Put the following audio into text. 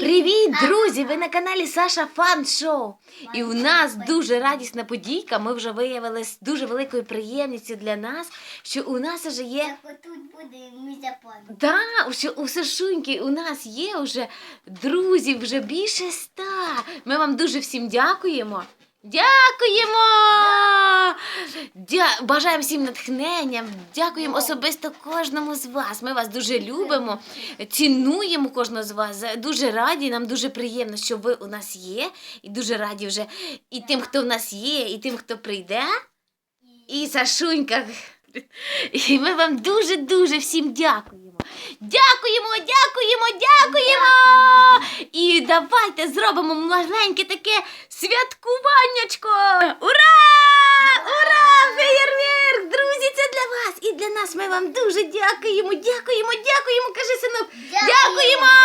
Привіт, друзі! Ви на каналі Саша Фан Шоу. І у нас дуже радісна подійка. Ми вже виявили з дуже великою приємністю для нас, що у нас вже є. Так отут буде мізапон. Да, що у Сашуньки у нас є вже друзів вже більше ста. Ми вам дуже всім дякуємо. Дякуємо! Дя... Бажаємо всім натхнення. Дякуємо особисто кожному з вас. Ми вас дуже любимо, цінуємо кожного з вас. Дуже раді. Нам дуже приємно, що ви у нас є. І дуже раді вже і тим, хто в нас є, і тим, хто прийде. І Сашунька. І ми вам дуже-дуже всім дякуємо. Дякуємо, дякуємо, дякуємо. І давайте зробимо маленьке таке святкуваннячко. Для для нас. Ми вам дуже дякуємо, дякуємо, дякуємо. Кажи, синок, дякуємо!